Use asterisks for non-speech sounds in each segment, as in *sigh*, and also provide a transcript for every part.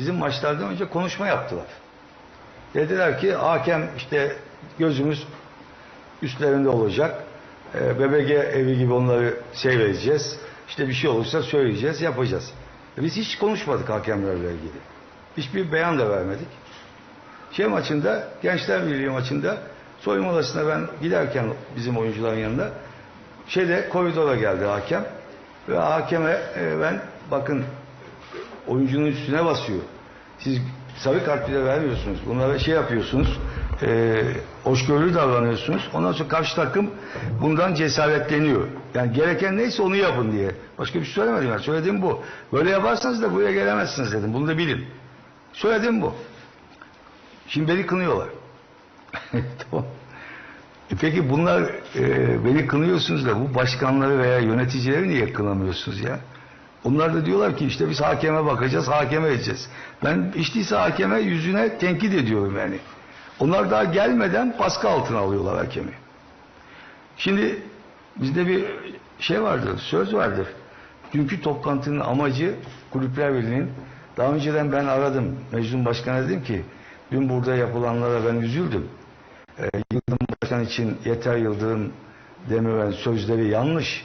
bizim maçlardan önce konuşma yaptılar. Dediler ki hakem işte gözümüz üstlerinde olacak. E, BBG evi gibi onları seyredeceğiz. İşte bir şey olursa söyleyeceğiz, yapacağız. E, biz hiç konuşmadık hakemlerle ilgili. Hiçbir beyan da vermedik. Şey maçında, Gençler Birliği maçında soyunma odasına ben giderken bizim oyuncuların yanında şeyde koridora geldi hakem ve hakeme e, ben bakın oyuncunun üstüne basıyor. Siz sarı kart bile vermiyorsunuz. Bunlara şey yapıyorsunuz. E, hoşgörülü davranıyorsunuz. Ondan sonra karşı takım bundan cesaretleniyor. Yani gereken neyse onu yapın diye. Başka bir şey söylemedim ben. Söylediğim bu. Böyle yaparsanız da buraya gelemezsiniz dedim. Bunu da bilin. Söylediğim bu. Şimdi beni kınıyorlar. *laughs* tamam. E peki bunlar e, beni kınıyorsunuz da bu başkanları veya yöneticileri niye kınamıyorsunuz ya? Onlar da diyorlar ki işte biz hakeme bakacağız, hakeme edeceğiz. Ben hiç hakeme yüzüne tenkit ediyorum yani. Onlar daha gelmeden baskı altına alıyorlar hakemi. Şimdi bizde bir şey vardır, söz vardır. Dünkü toplantının amacı Kulüpler Birliği'nin daha önceden ben aradım. Mecnun Başkan'a dedim ki dün burada yapılanlara ben üzüldüm. Ee, Yıldırım Başkan için yeter Yıldırım demilen sözleri yanlış.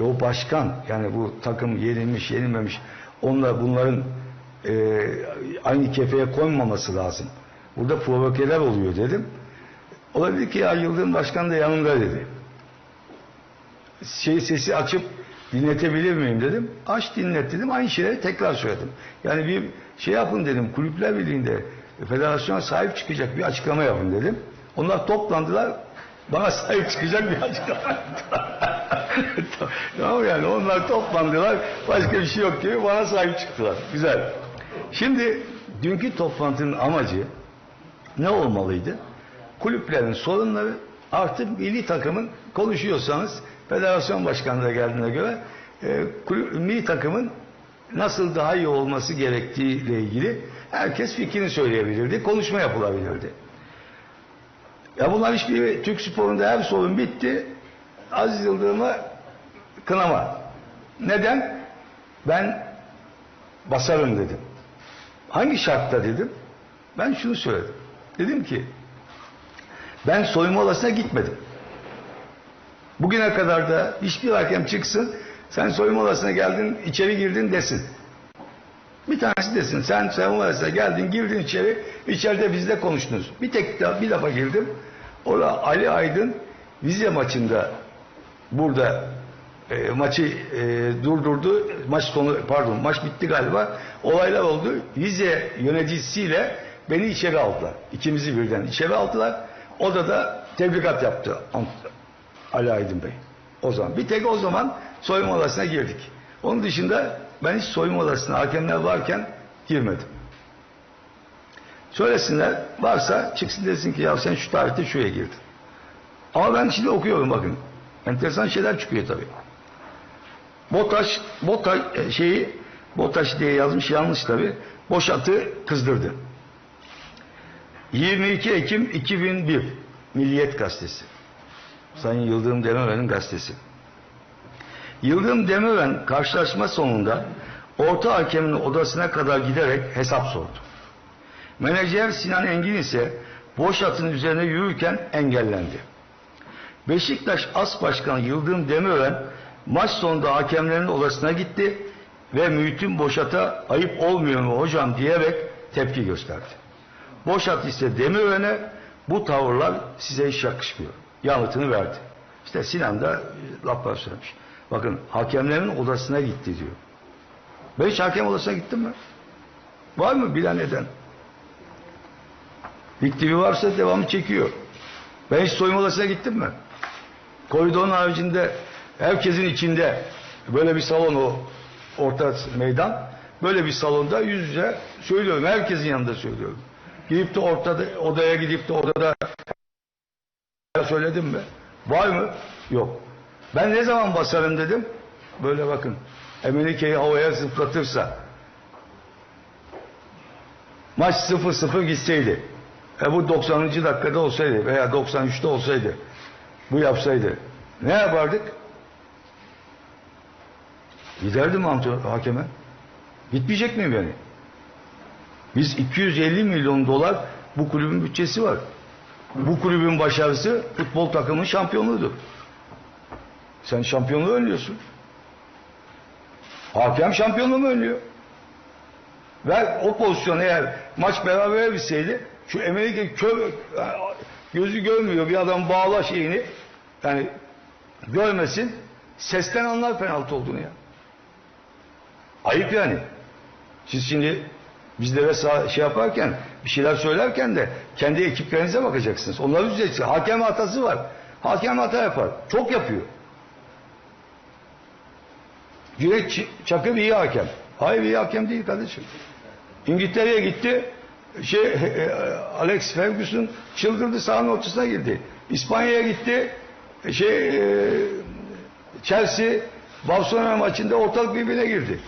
O başkan yani bu takım yenilmiş yenilmemiş onlar bunların e, aynı kefeye koymaması lazım. Burada provokeler oluyor dedim. O da dedi ki ya Yıldırım Başkan da yanımda dedi. Şey sesi açıp dinletebilir miyim dedim. Aç dinlet dedim. Aynı şeyleri tekrar söyledim. Yani bir şey yapın dedim. Kulüpler Birliği'nde federasyona sahip çıkacak bir açıklama yapın dedim. Onlar toplandılar. Bana sahip çıkacak bir açıklama yaptılar. *laughs* *laughs* tamam yani onlar toplandılar. Başka bir şey yok gibi bana sahip çıktılar. Güzel. Şimdi dünkü toplantının amacı ne olmalıydı? Kulüplerin sorunları artık milli takımın konuşuyorsanız federasyon başkanlığı geldiğine göre e, kulüp, milli takımın nasıl daha iyi olması gerektiği ile ilgili herkes fikrini söyleyebilirdi. Konuşma yapılabilirdi. Ya bunlar hiçbir Türk sporunda her sorun bitti. Aziz Yıldırım'a kınama. Neden? Ben basarım dedim. Hangi şartta dedim? Ben şunu söyledim. Dedim ki ben soyunma odasına gitmedim. Bugüne kadar da hiçbir hakem çıksın sen soyunma odasına geldin içeri girdin desin. Bir tanesi desin sen soyunma odasına geldin girdin içeri içeride bizle konuştunuz. Bir tek daha bir defa girdim. Orada Ali Aydın vize maçında burada e, maçı e, durdurdu. Maç sonu pardon maç bitti galiba. Olaylar oldu. Vize yöneticisiyle beni içeri aldılar. İkimizi birden içeri aldılar. Odada tebligat yaptı Ali Aydın Bey. O zaman. Bir tek o zaman soyunma odasına girdik. Onun dışında ben hiç soyunma odasına hakemler varken girmedim. Söylesinler varsa çıksın desin ki ya sen şu tarihte şuraya girdin. Ama ben şimdi okuyorum bakın. Enteresan şeyler çıkıyor tabii. Botaş, Botaş şeyi Botaş diye yazmış yanlış tabii. Boşat'ı kızdırdı. 22 Ekim 2001 Milliyet Gazetesi. Sayın Yıldırım Demirören'in gazetesi. Yıldırım Demirören karşılaşma sonunda orta hakemin odasına kadar giderek hesap sordu. Menajer Sinan Engin ise boş üzerine yürürken engellendi. Beşiktaş As Başkanı Yıldırım Demirören maç sonunda hakemlerin odasına gitti ve Mühittin Boşat'a ayıp olmuyor mu hocam diyerek tepki gösterdi. Boşat ise Demirören'e bu tavırlar size hiç yakışmıyor. Yanıtını verdi. İşte Sinan da laflar söylemiş. Bakın hakemlerin odasına gitti diyor. Ben hiç hakem odasına gittim mi? Var mı bilen eden? Diktivi varsa devamı çekiyor. Ben hiç soyunma odasına gittim mi? Koridorun haricinde herkesin içinde böyle bir salon o orta meydan böyle bir salonda yüz yüze söylüyorum. Herkesin yanında söylüyorum. Gidip de ortada odaya gidip de odada söyledim mi? Var mı? Yok. Ben ne zaman basarım dedim. Böyle bakın. Emelike'yi havaya zıplatırsa maç 0-0 gitseydi e bu 90. dakikada olsaydı veya 93'te olsaydı bu yapsaydı ne yapardık? Giderdim hakeme. Gitmeyecek miyim yani? Biz 250 milyon dolar bu kulübün bütçesi var. Bu kulübün başarısı futbol takımının şampiyonluğudur. Sen şampiyonluğu önlüyorsun. Hakem şampiyonluğu mu önlüyor? Ve o pozisyon eğer maç beraber bitseydi şu Amerika kö, gözü görmüyor bir adam bağla şeyini yani görmesin sesten anlar penaltı olduğunu ya. Ayıp yani. Siz şimdi bizlere şey yaparken bir şeyler söylerken de kendi ekiplerinize bakacaksınız. Onları üzeceksiniz. Hakem hatası var. Hakem hata yapar. Çok yapıyor. Cüneyt Çakır iyi hakem. Hayır iyi hakem değil kardeşim. İngiltere'ye gitti. Şey e, Alex Ferguson çıldırdı sahanın ortasına girdi. İspanya'ya gitti. Şey e, Chelsea Barcelona maçında ortalık birbirine girdi.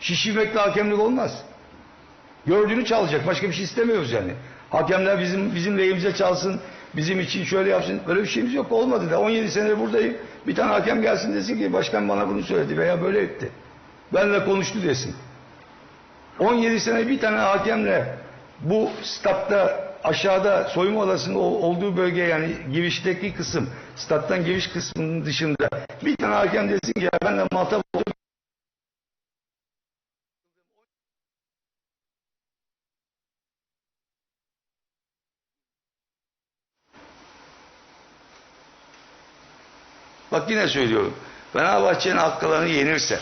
Şişirmekle hakemlik olmaz. Gördüğünü çalacak. Başka bir şey istemiyoruz yani. Hakemler bizim bizim lehimize çalsın, bizim için şöyle yapsın. Böyle bir şeyimiz yok. Olmadı da 17 senedir buradayım. Bir tane hakem gelsin desin ki başkan bana bunu söyledi veya böyle etti. Benle konuştu desin. 17 sene bir tane hakemle bu statta aşağıda soyunma odasının ol- olduğu bölge yani girişteki kısım stat'tan giriş kısmının dışında bir tane hakem desin ki ya ben de muhatap Bak yine söylüyorum. Fenerbahçe'nin halkalarını yenirse,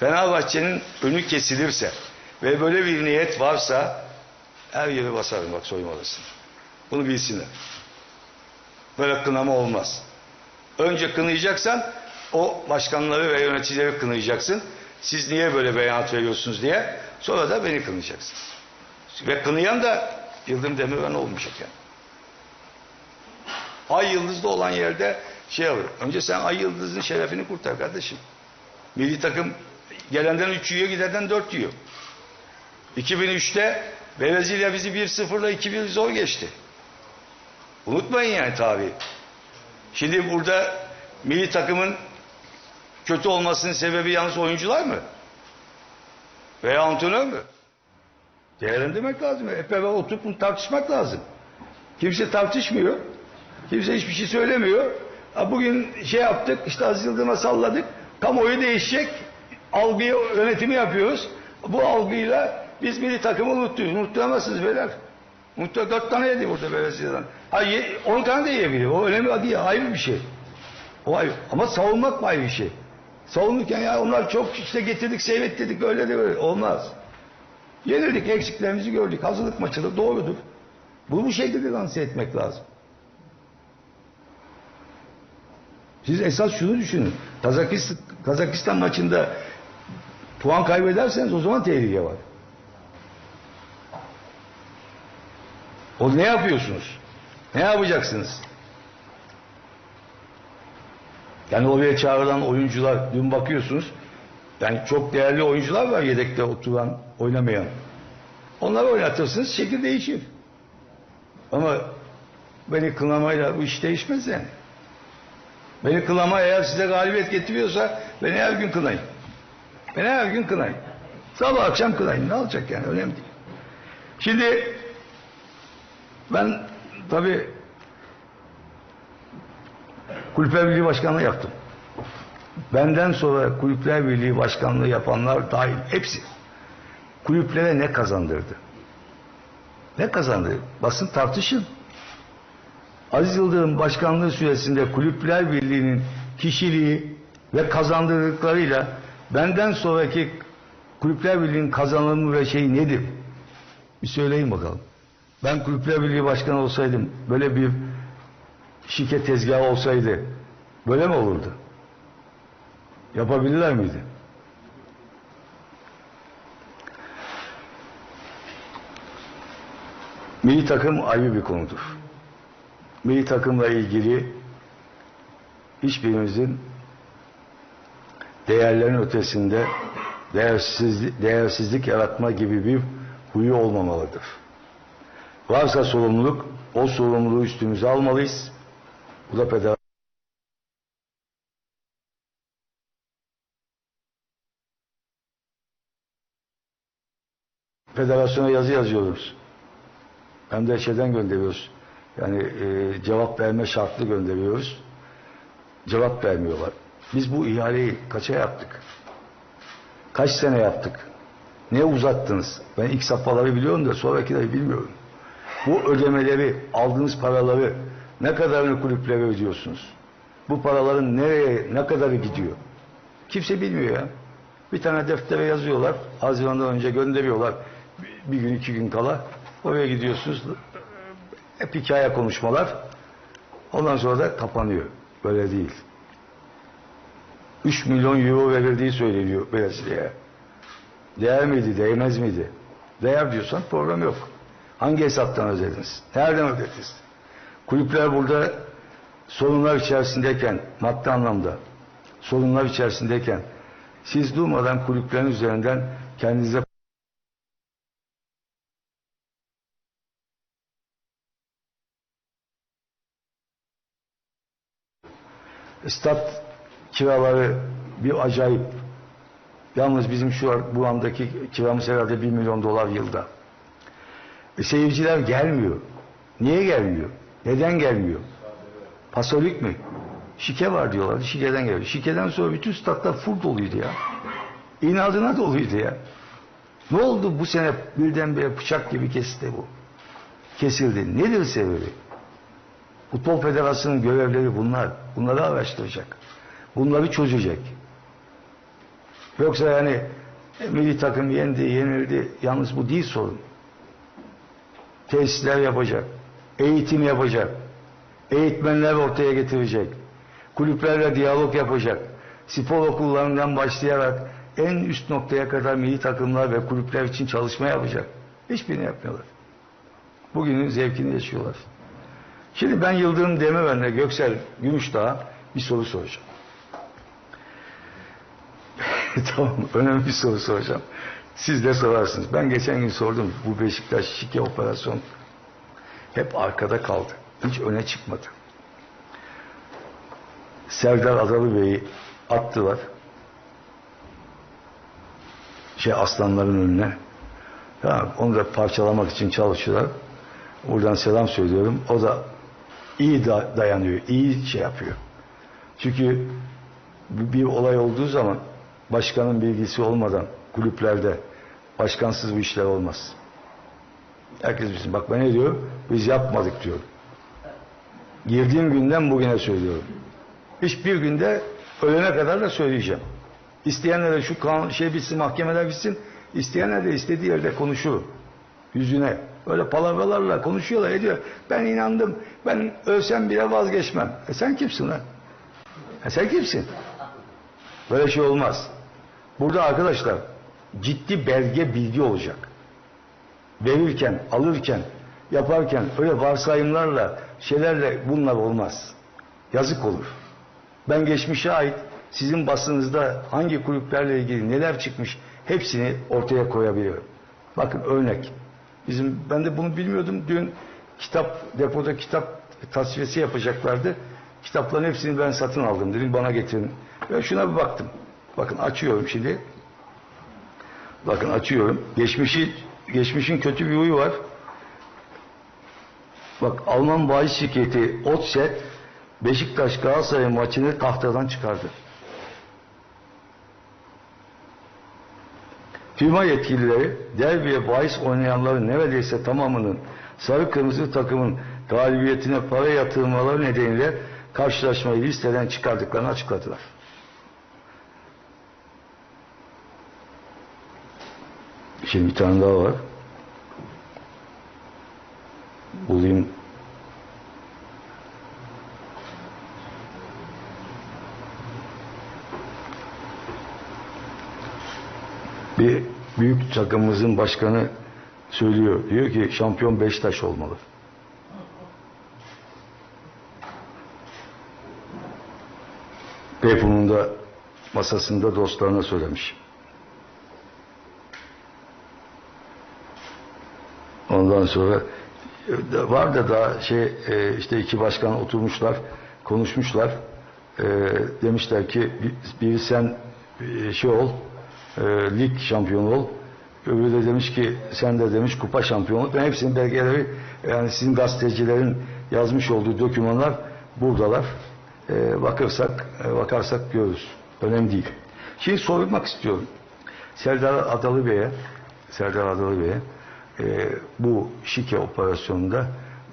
Fenerbahçe'nin önü kesilirse ve böyle bir niyet varsa her yeri basarım bak soyunma odasına. Bunu bilsinler. Böyle kınama olmaz. Önce kınayacaksan o başkanları ve yöneticileri kınayacaksın. Siz niye böyle beyanat veriyorsunuz diye. Sonra da beni kınayacaksınız. Ve kınayan da Yıldırım Demirören olmayacak yani. Ay yıldızlı olan yerde şey alır. Önce sen ay yıldızın şerefini kurtar kardeşim. Milli takım gelenden 3 yiyor gidenden 4 yiyor. 2003'te Brezilya bizi 1-0'la 2-1 zor geçti. Unutmayın yani tabi. Şimdi burada milli takımın kötü olmasının sebebi yalnız oyuncular mı? Veya antrenör mü? Değerlendirmek lazım. Hep beraber oturup bunu tartışmak lazım. Kimse tartışmıyor. Kimse hiçbir şey söylemiyor. Ha, Bugün şey yaptık, işte Aziz Yıldırım'a salladık. Kamuoyu değişecek. Algıyı yönetimi yapıyoruz. Bu algıyla biz milli takımı unutuyoruz. Unutamazsınız beyler. Unuttu dört tane yedi burada Brezilya'dan. Ha ye, on tane de yiyebilir. O önemli değil. Ayrı bir şey. O ayrı. Ama savunmak mı ayrı bir şey? Savunurken ya onlar çok işte getirdik, seyrettirdik öyle de böyle. Olmaz. Yenildik, eksiklerimizi gördük. Hazırlık maçı da doğrudur. Bu bu şekilde lanse etmek lazım. Siz esas şunu düşünün. Kazakistan, Kazakistan maçında puan kaybederseniz o zaman tehlike var. O ne yapıyorsunuz? Ne yapacaksınız? Yani oraya çağrılan oyuncular dün bakıyorsunuz. Yani çok değerli oyuncular var yedekte oturan, oynamayan. Onları oynatırsınız, şekil değişir. Ama beni kınamayla bu iş değişmez yani. Beni kınama eğer size galibiyet getiriyorsa beni her gün kınayın. Beni her gün kınayın. Sabah akşam kınayın. Ne olacak yani önemli değil. Şimdi ben tabi Kulüpler Birliği Başkanlığı yaptım. Benden sonra Kulüpler Birliği Başkanlığı yapanlar dahil hepsi kulüplere ne kazandırdı? Ne kazandırdı? Basın tartışın. Aziz Yıldırım başkanlığı süresinde Kulüpler Birliği'nin kişiliği ve kazandırdıklarıyla benden sonraki Kulüpler Birliği'nin kazanımı ve şeyi nedir? Bir söyleyin bakalım. Ben Kulüpler Birliği Başkanı olsaydım, böyle bir şirket tezgahı olsaydı, böyle mi olurdu? Yapabilirler miydi? Milli takım ayrı bir konudur. Milli takımla ilgili hiçbirimizin değerlerin ötesinde değersizlik, değersizlik yaratma gibi bir huyu olmamalıdır. Varsa sorumluluk, o sorumluluğu üstümüze almalıyız. Bu da federasyon federasyona yazı yazıyoruz. Hem de şeyden gönderiyoruz. Yani e, cevap verme şartlı gönderiyoruz. Cevap vermiyorlar. Biz bu ihaleyi kaça yaptık? Kaç sene yaptık? Ne uzattınız? Ben ilk safhaları biliyorum da sonrakileri bilmiyorum. Bu ödemeleri, aldığınız paraları ne kadarını kulüplere ödüyorsunuz? Bu paraların nereye, ne kadarı gidiyor? Kimse bilmiyor ya. Bir tane deftere yazıyorlar. Haziran'dan önce gönderiyorlar. Bir gün iki gün kala. Oraya gidiyorsunuz. Hep hikaye konuşmalar. Ondan sonra da kapanıyor. Böyle değil. 3 milyon euro verildiği söyleniyor Brezilya'ya. Değer miydi, değmez miydi? Değer diyorsan problem yok. Hangi hesaptan ödediniz? Nereden ödediniz? Kulüpler burada sorunlar içerisindeyken, maddi anlamda sorunlar içerisindeyken siz durmadan kulüplerin üzerinden kendinize stat kiraları bir acayip. Yalnız bizim şu bu andaki kiramız herhalde 1 milyon dolar yılda. Seyirciler gelmiyor. Niye gelmiyor? Neden gelmiyor? Pasolik mi? Şike var diyorlar. Şikeden geliyor. Şikeden sonra bütün statlar full doluydu ya. İnadına doluydu ya. Ne oldu bu sene birdenbire bıçak gibi kesti bu? Kesildi. Nedir sebebi? Futbol Federasyonu'nun görevleri bunlar. Bunları araştıracak. Bunları çözecek. Yoksa yani milli takım yendi, yenildi. Yalnız bu değil sorun. Tesisler yapacak. Eğitim yapacak. Eğitmenler ortaya getirecek. Kulüplerle diyalog yapacak. Spor okullarından başlayarak en üst noktaya kadar milli takımlar ve kulüpler için çalışma yapacak. Hiçbirini yapmıyorlar. Bugünün zevkini yaşıyorlar. Şimdi ben Yıldırım Demirören'le Göksel Gümüşdağ'a bir soru soracağım. *laughs* tamam, önemli bir soru soracağım. Siz de sorarsınız. Ben geçen gün sordum. Bu Beşiktaş şike operasyon hep arkada kaldı. Hiç öne çıkmadı. Serdar Adalı Bey'i attılar. Şey aslanların önüne. Tamam, onu da parçalamak için çalışıyorlar. Buradan selam söylüyorum. O da iyi da dayanıyor, iyi şey yapıyor. Çünkü bir olay olduğu zaman başkanın bilgisi olmadan kulüplerde başkansız bu işler olmaz. Herkes bilsin. Bak ben ne diyor? Biz yapmadık diyor. Girdiğim günden bugüne söylüyorum. Hiçbir günde ölene kadar da söyleyeceğim. İsteyenlere şu kanun şey bitsin, mahkemeler bitsin. İsteyenler de istediği yerde konuşur. Yüzüne. Öyle palavralarla konuşuyorlar ediyor. Ben inandım. Ben ölsem bile vazgeçmem. E sen kimsin lan? E sen kimsin? Böyle şey olmaz. Burada arkadaşlar ciddi belge bilgi olacak. Verirken, alırken, yaparken öyle varsayımlarla, şeylerle bunlar olmaz. Yazık olur. Ben geçmişe ait sizin basınızda hangi kulüplerle ilgili neler çıkmış hepsini ortaya koyabiliyorum. Bakın örnek. Bizim ben de bunu bilmiyordum. Dün kitap depoda kitap tasfiyesi yapacaklardı. Kitapların hepsini ben satın aldım. Dedim bana getirin. Ben şuna bir baktım. Bakın açıyorum şimdi. Bakın açıyorum. Geçmişi geçmişin kötü bir huyu var. Bak Alman bahis şirketi Otset Beşiktaş Galatasaray maçını tahtadan çıkardı. Firma yetkilileri derbiye bahis oynayanların neredeyse tamamının sarı kırmızı takımın galibiyetine para yatırmaları nedeniyle karşılaşmayı listeden çıkardıklarını açıkladılar. Şimdi bir tane daha var. Bulayım. Bir büyük takımımızın başkanı söylüyor. Diyor ki şampiyon Beşiktaş olmalı. Beyfun'un da masasında dostlarına söylemiş. Ondan sonra e, var da daha şey e, işte iki başkan oturmuşlar, konuşmuşlar. E, demişler ki biri sen şey ol, lig şampiyonu ol, Öbürü de demiş ki sen de demiş kupa şampiyonu. Ben hepsinin belgeleri yani sizin gazetecilerin yazmış olduğu dokümanlar buradalar. Bakırsak bakarsak görürüz. Önemli değil. Şimdi sormak istiyorum. Serdar Adalı Bey'e Serdar Adalı Bey'e e, bu şike operasyonunda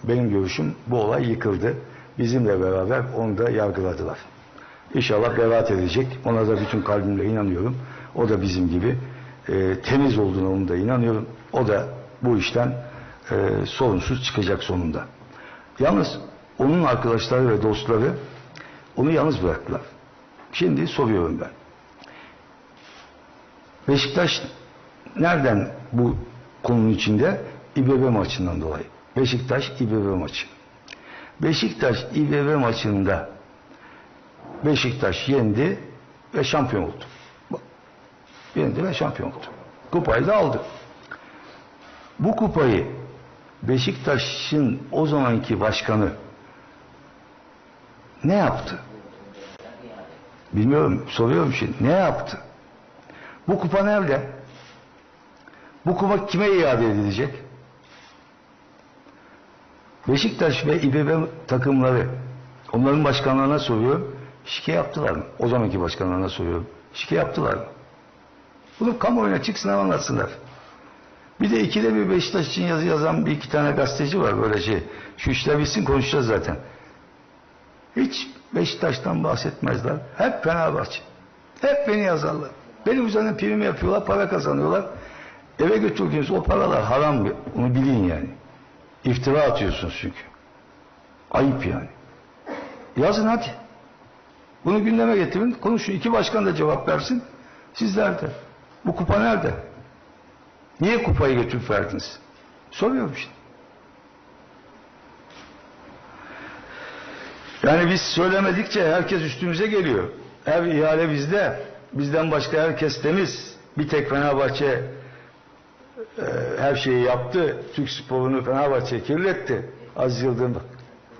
benim görüşüm bu olay yıkıldı. Bizimle beraber onu da yargıladılar. İnşallah beraat edecek. Ona da bütün kalbimle inanıyorum. O da bizim gibi e, temiz olduğuna onu da inanıyorum. O da bu işten e, sorunsuz çıkacak sonunda. Yalnız onun arkadaşları ve dostları onu yalnız bıraktılar. Şimdi soruyorum ben. Beşiktaş nereden bu konunun içinde? İBB maçından dolayı. Beşiktaş İBB maçı. Beşiktaş İBB maçında Beşiktaş yendi ve şampiyon oldu. Yendi ve şampiyon oldu. Kupayı da aldı. Bu kupayı Beşiktaş'ın o zamanki başkanı ne yaptı? Bilmiyorum, soruyorum şimdi. Ne yaptı? Bu kupa nerede? Bu kupa kime iade edilecek? Beşiktaş ve İBB takımları onların başkanlarına soruyorum. Şike yaptılar mı? O zamanki başkanlarına soruyorum. Şike yaptılar mı? Bunu kamuoyuna çıksın anlatsınlar. Bir de ikide bir Beşiktaş için yazı yazan bir iki tane gazeteci var böyle şey. Şu işler bitsin konuşacağız zaten. Hiç Beşiktaş'tan bahsetmezler. Hep Fenerbahçe. Hep beni yazarlar. Benim üzerine prim yapıyorlar, para kazanıyorlar. Eve götürdüğünüz o paralar haram. Onu bilin yani. İftira atıyorsunuz çünkü. Ayıp yani. Yazın hadi. Bunu gündeme getirin. Konuşun. İki başkan da cevap versin. Sizler de. Bu kupa nerede? Niye kupayı götürüp verdiniz? Soruyorum işte. Yani biz söylemedikçe herkes üstümüze geliyor. Her ihale bizde. Bizden başka herkes temiz. Bir tek Fenerbahçe e, her şeyi yaptı. Türk sporunu Fenerbahçe kirletti. Aziz Yıldırım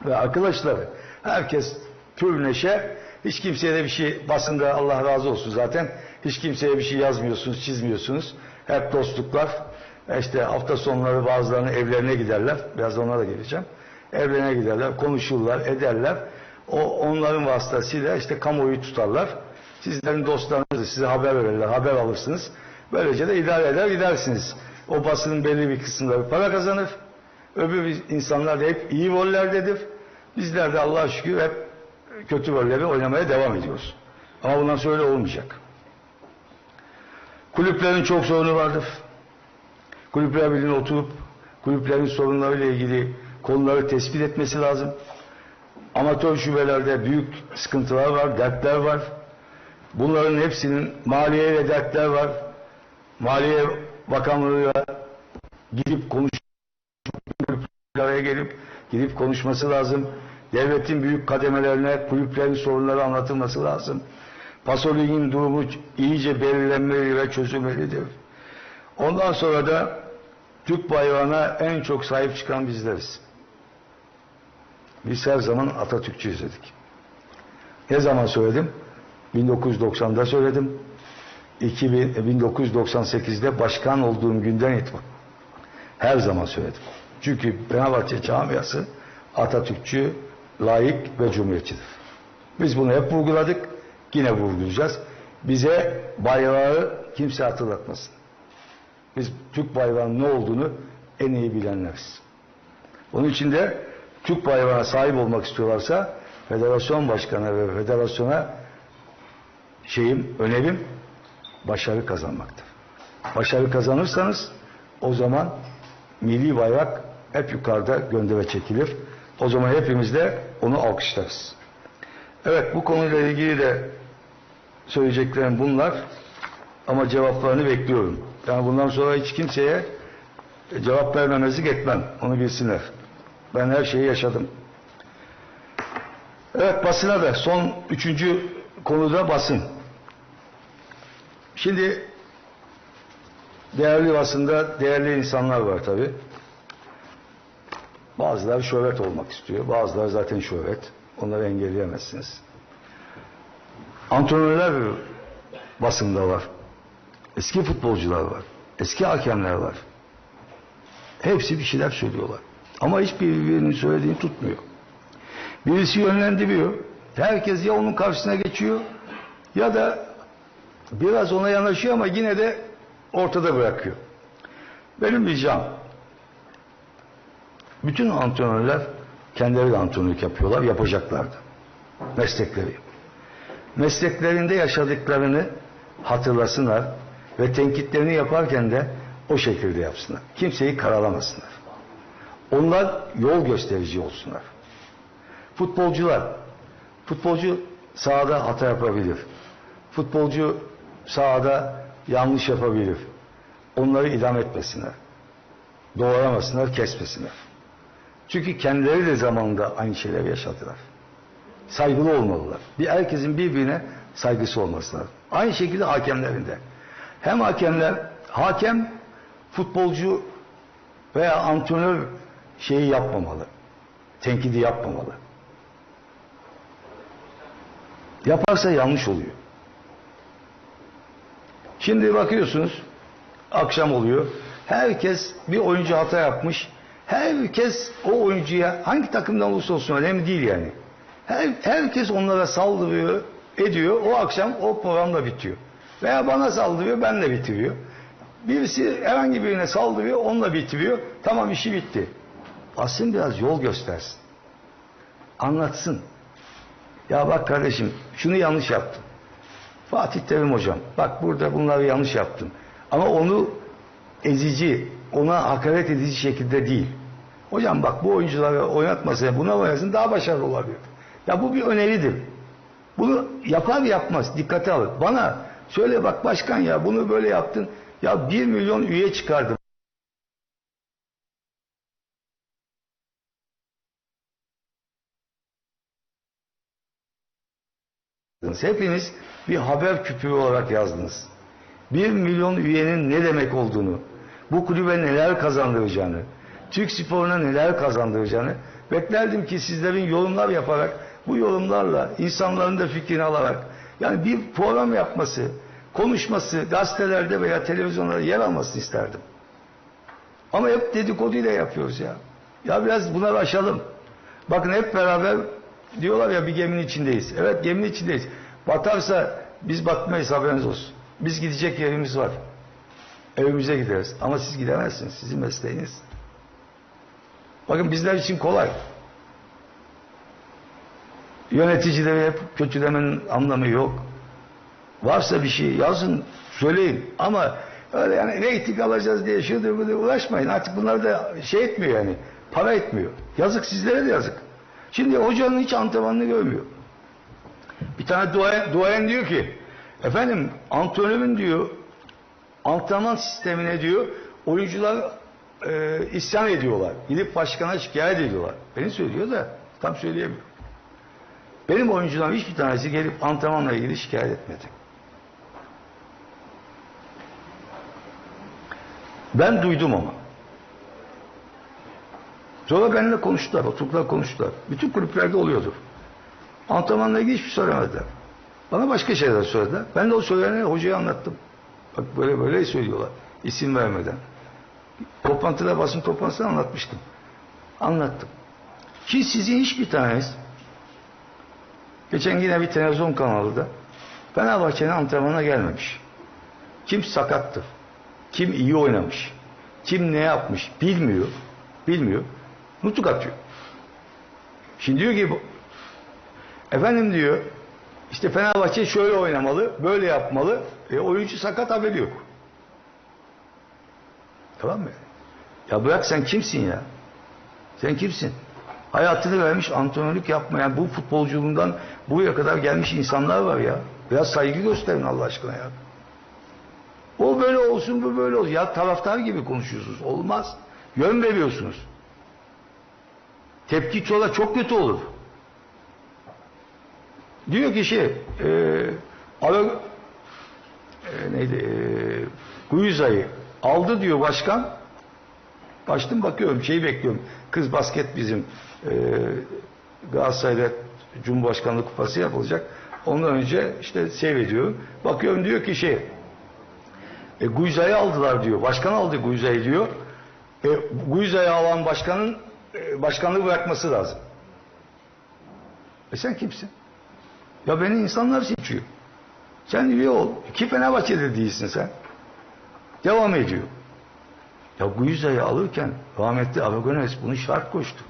ve arkadaşları. Herkes pür neşe. Hiç kimseye de bir şey basında Allah razı olsun zaten. Hiç kimseye bir şey yazmıyorsunuz, çizmiyorsunuz. Hep dostluklar. E İşte hafta sonları bazılarının evlerine giderler. Biraz ona da geleceğim. Evlerine giderler, konuşurlar, ederler. O onların vasıtasıyla işte kamuoyu tutarlar. Sizlerin dostlarınız size haber verirler, haber alırsınız. Böylece de idare eder gidersiniz. O basının belli bir kısımları para kazanır. Öbür insanlar da hep iyi rollerdedir. Bizler de Allah'a şükür hep kötü rolleri oynamaya devam ediyoruz. Ama bundan sonra öyle olmayacak. Kulüplerin çok sorunu vardır. Kulüpler Birliği'ne oturup kulüplerin sorunlarıyla ilgili konuları tespit etmesi lazım. Amatör şubelerde büyük sıkıntılar var, dertler var. Bunların hepsinin maliye ve dertler var. Maliye Bakanlığı'yla gidip konuş araya gelip gidip konuşması lazım. Devletin büyük kademelerine kulüplerin sorunları anlatılması lazım. Pasolig'in durumu iyice belirlenmeli ve çözülmelidir. Ondan sonra da Türk bayrağına en çok sahip çıkan bizleriz. Biz her zaman Atatürkçüyüz dedik. Ne zaman söyledim? 1990'da söyledim. 2000, 1998'de başkan olduğum günden itibaren her zaman söyledim. Çünkü Fenerbahçe camiası Atatürkçü, layık ve cumhuriyetçidir. Biz bunu hep vurguladık. Yine vurgulayacağız. Bize bayrağı kimse hatırlatmasın. Biz Türk bayrağının ne olduğunu en iyi bilenleriz. Onun için de Türk bayrağına sahip olmak istiyorlarsa federasyon başkanı ve federasyona şeyim, önerim başarı kazanmaktır. Başarı kazanırsanız o zaman milli bayrak hep yukarıda göndere çekilir. O zaman hepimiz de onu alkışlarız. Evet bu konuyla ilgili de söyleyeceklerim bunlar. Ama cevaplarını bekliyorum. Yani bundan sonra hiç kimseye cevap vermemezlik etmem. Onu bilsinler. Ben her şeyi yaşadım. Evet basına da son üçüncü konuda basın. Şimdi değerli basında değerli insanlar var tabi. Bazıları şöhret olmak istiyor. Bazıları zaten şöhret. Onları engelleyemezsiniz. Antrenörler basında var. Eski futbolcular var. Eski hakemler var. Hepsi bir şeyler söylüyorlar. Ama hiçbir birbirinin söylediğini tutmuyor. Birisi yönlendiriyor. Herkes ya onun karşısına geçiyor ya da biraz ona yanaşıyor ama yine de ortada bırakıyor. Benim ricam bütün antrenörler kendileri de antrenörlük yapıyorlar, yapacaklardı. Meslekleri. Mesleklerinde yaşadıklarını hatırlasınlar ve tenkitlerini yaparken de o şekilde yapsınlar. Kimseyi karalamasınlar. Onlar yol gösterici olsunlar. Futbolcular, futbolcu sahada hata yapabilir. Futbolcu sahada yanlış yapabilir. Onları idam etmesinler. Doğramasınlar, kesmesinler. Çünkü kendileri de zamanında aynı şeyler yaşadılar. Saygılı olmalılar. Bir herkesin birbirine saygısı olması lazım. Aynı şekilde hakemlerinde. Hem hakemler, hakem futbolcu veya antrenör şeyi yapmamalı. Tenkidi yapmamalı. Yaparsa yanlış oluyor. Şimdi bakıyorsunuz akşam oluyor. Herkes bir oyuncu hata yapmış. Herkes o oyuncuya hangi takımdan olursa olsun önemli değil yani. Her, herkes onlara saldırıyor, ediyor. O akşam o program da bitiyor. Veya bana saldırıyor, ben de bitiriyor. Birisi herhangi birine saldırıyor, onunla bitiriyor. Tamam işi bitti. Aslında biraz yol göstersin. Anlatsın. Ya bak kardeşim şunu yanlış yaptın. Fatih Terim hocam bak burada bunları yanlış yaptın. Ama onu ezici, ona hakaret edici şekilde değil. Hocam bak bu oyuncuları oynatmasın, buna oynasın daha başarılı olabilir. Ya bu bir öneridir. Bunu yapar yapmaz dikkate alır. Bana söyle bak başkan ya bunu böyle yaptın. Ya bir milyon üye çıkardım. Hepiniz bir haber küpürü olarak yazdınız. Bir milyon üyenin ne demek olduğunu, bu kulübe neler kazandıracağını, Türk sporuna neler kazandıracağını beklerdim ki sizlerin yorumlar yaparak, bu yorumlarla insanların da fikrini alarak, yani bir program yapması, konuşması, gazetelerde veya televizyonlarda yer almasını isterdim. Ama hep dedikoduyla yapıyoruz ya. Ya biraz bunları aşalım. Bakın hep beraber diyorlar ya bir geminin içindeyiz. Evet geminin içindeyiz. Batarsa biz batmayız haberiniz olsun. Biz gidecek yerimiz var. Evimize gideriz. Ama siz gidemezsiniz. Sizin mesleğiniz. Bakın bizler için kolay. Yöneticileri hep kötülemenin anlamı yok. Varsa bir şey yazın, söyleyin. Ama öyle yani reyting alacağız diye şudur budur uğraşmayın. Artık bunlar da şey etmiyor yani. Para etmiyor. Yazık sizlere de yazık. Şimdi hocanın hiç antrenmanını görmüyor. Bir tane duayen, duayen diyor ki efendim antrenörün diyor antrenman sistemine diyor oyuncular e, isyan ediyorlar. Gidip başkana şikayet ediyorlar. Beni söylüyor da tam söyleyemiyor. Benim oyuncularım hiçbir tanesi gelip antrenmanla ilgili şikayet etmedi. Ben duydum ama. Sonra benimle konuştular, oturdular konuştular. Bütün kulüplerde oluyordur. Antrenmanla ilgili hiçbir söylemediler. Bana başka şeyler söylediler. Ben de o söyleneni hocaya anlattım. Bak böyle böyle söylüyorlar. İsim vermeden. Toplantıda basın toplantısında anlatmıştım. Anlattım. Ki sizin hiçbir taneniz geçen yine bir televizyon kanalında Fenerbahçe'nin antrenmanına gelmemiş. Kim sakattır? Kim iyi oynamış? Kim ne yapmış? Bilmiyor. Bilmiyor. Nutuk atıyor. Şimdi diyor ki efendim diyor işte Fenerbahçe şöyle oynamalı, böyle yapmalı. E, oyuncu sakat haberi yok. Tamam mı? Ya bırak sen kimsin ya? Sen kimsin? Hayatını vermiş antrenörlük yapmayan bu futbolculuğundan buraya kadar gelmiş insanlar var ya. Biraz saygı gösterin Allah aşkına ya. O böyle olsun bu böyle olsun. Ya taraftar gibi konuşuyorsunuz. Olmaz. Yön veriyorsunuz. Tepki çola çok kötü olur. Diyor ki şey e, ara, e, neydi e, Guiza'yı aldı diyor başkan. Açtım bakıyorum şeyi bekliyorum. Kız basket bizim e, Galatasaray'da Cumhurbaşkanlığı kupası yapılacak. Ondan önce işte seyrediyorum. Bakıyorum diyor ki şey E Guiza'yı aldılar diyor. Başkan aldı Guiza'yı diyor. E Guiza'yı alan başkanın e, başkanlığı bırakması lazım. E sen kimsin? Ya beni insanlar seçiyor. Sen üye ol. Ki Fenerbahçe'de değilsin sen. Devam ediyor. Ya Guiza'yı alırken rahmetli Aragones bunu şart koştu.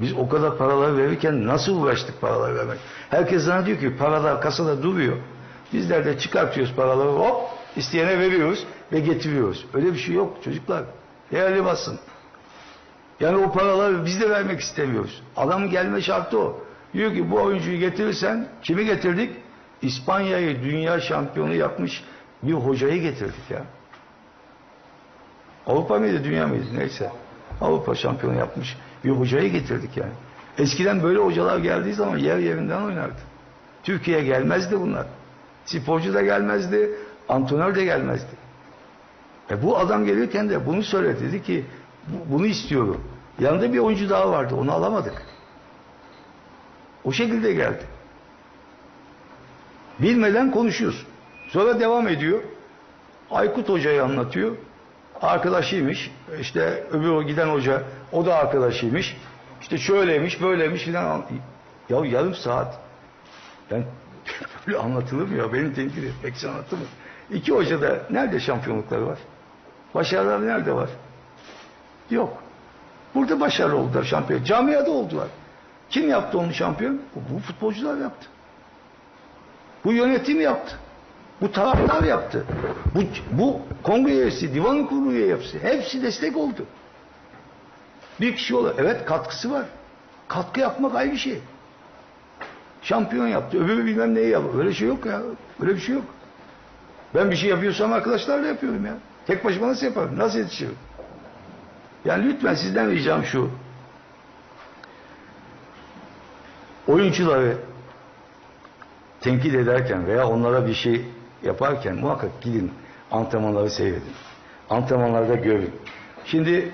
Biz o kadar paraları verirken nasıl uğraştık paraları vermek? Herkes zannediyor ki paralar kasada duruyor. Bizler de çıkartıyoruz paraları hop isteyene veriyoruz ve getiriyoruz. Öyle bir şey yok çocuklar. Değerli basın. Yani o paraları biz de vermek istemiyoruz. Adamın gelme şartı o. Diyor ki bu oyuncuyu getirirsen kimi getirdik? İspanya'yı dünya şampiyonu yapmış bir hocayı getirdik ya. Avrupa mıydı dünya mıydı neyse. Avrupa şampiyonu yapmış bir hocayı getirdik yani. Eskiden böyle hocalar geldiği zaman yer yerinden oynardı. Türkiye'ye gelmezdi bunlar. Sporcu da gelmezdi, antrenör de gelmezdi. E bu adam gelirken de bunu söyledi. Dedi ki "Bu- bunu istiyorum. Yanında bir oyuncu daha vardı. Onu alamadık. O şekilde geldi. Bilmeden konuşuyorsun. Sonra devam ediyor. Aykut Hoca'yı anlatıyor. Arkadaşıymış. İşte öbür giden hoca o da arkadaşıymış. İşte şöyleymiş böyleymiş filan. Ya yarım saat. Ben *laughs* böyle anlatılır mı ya? Beni tenkit etmek anlatılır mı? İki hoca da nerede şampiyonlukları var? Başarılar nerede var? Yok. Burada başarılı oldular şampiyon. Camiada oldular. Kim yaptı onu şampiyon? Bu, futbolcular yaptı. Bu yönetim yaptı. Bu taraftar yaptı. Bu, bu kongre üyesi, divan kurulu üyesi hepsi destek oldu. Bir kişi olur. Evet katkısı var. Katkı yapmak ayrı bir şey. Şampiyon yaptı. Öbürü bilmem neyi yaptı. Öyle şey yok ya. Öyle bir şey yok. Ben bir şey yapıyorsam arkadaşlarla yapıyorum ya. Tek başıma nasıl yaparım? Nasıl yetişirim? Yani lütfen sizden ricam şu. Oyuncuları tenkit ederken veya onlara bir şey yaparken muhakkak gidin antrenmanları seyredin. Antrenmanlarda görün. Şimdi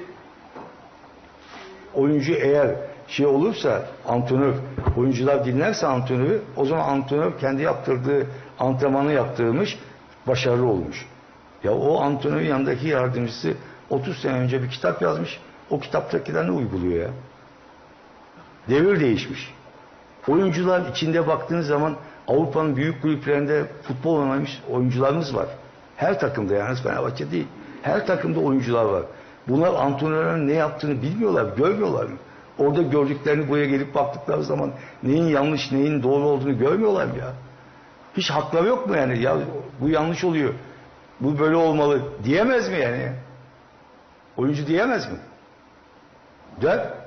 oyuncu eğer şey olursa antrenör, oyuncular dinlerse antrenörü o zaman antrenör kendi yaptırdığı antrenmanı yaptırmış başarılı olmuş. Ya o antrenörün yanındaki yardımcısı 30 sene önce bir kitap yazmış. O kitaptakilerini uyguluyor ya. Devir değişmiş. Oyuncular içinde baktığınız zaman Avrupa'nın büyük kulüplerinde futbol oynamış oyuncularımız var. Her takımda yani Fenerbahçe değil. Her takımda oyuncular var. Bunlar antrenörlerin ne yaptığını bilmiyorlar, görmüyorlar mı? Orada gördüklerini buraya gelip baktıkları zaman neyin yanlış, neyin doğru olduğunu görmüyorlar ya? Hiç hakları yok mu yani? Ya bu yanlış oluyor. Bu böyle olmalı diyemez mi yani? Oyuncu diyemez mi? Der.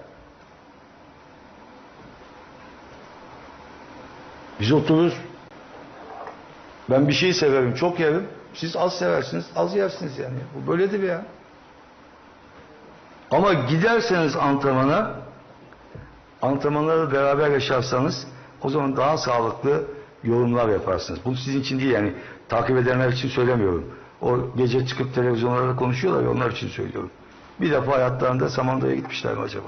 Biz otururuz. Ben bir şey severim, çok yerim. Siz az seversiniz, az yersiniz yani. Bu böyledir ya. Ama giderseniz antrenmana, antrenmanları beraber yaşarsanız o zaman daha sağlıklı yorumlar yaparsınız. Bu sizin için değil yani takip edenler için söylemiyorum. O gece çıkıp televizyonlarda konuşuyorlar ya onlar için söylüyorum. Bir defa hayatlarında Samanda'ya gitmişler mi acaba?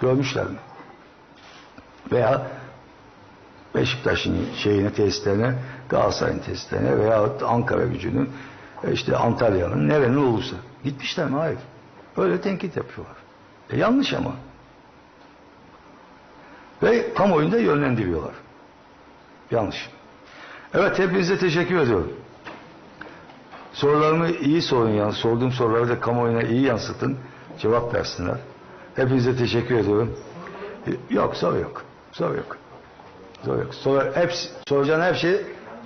Görmüşler mi? Veya Beşiktaş'ın şeyine tesislerine, Galatasaray'ın tesislerine veya Ankara gücünün e, işte Antalya'nın nerenin olursa. Gitmişler mi? Hayır. Öyle tenkit yapıyorlar. E yanlış ama. Ve kamuoyunu da yönlendiriyorlar. Yanlış. Evet hepinize teşekkür ediyorum. Sorularımı iyi sorun yani sorduğum soruları da kamuoyuna iyi yansıtın. Cevap versinler. Hepinize teşekkür ediyorum. E, Yok soru yok. Soru yok. Soru yok. Soru, hepsi, soracağın her şey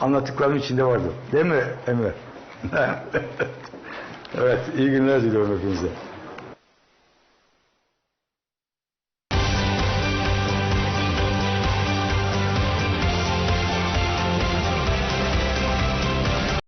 anlattıklarım içinde vardı. Değil mi Emre? *laughs* evet iyi günler diliyorum hepinize.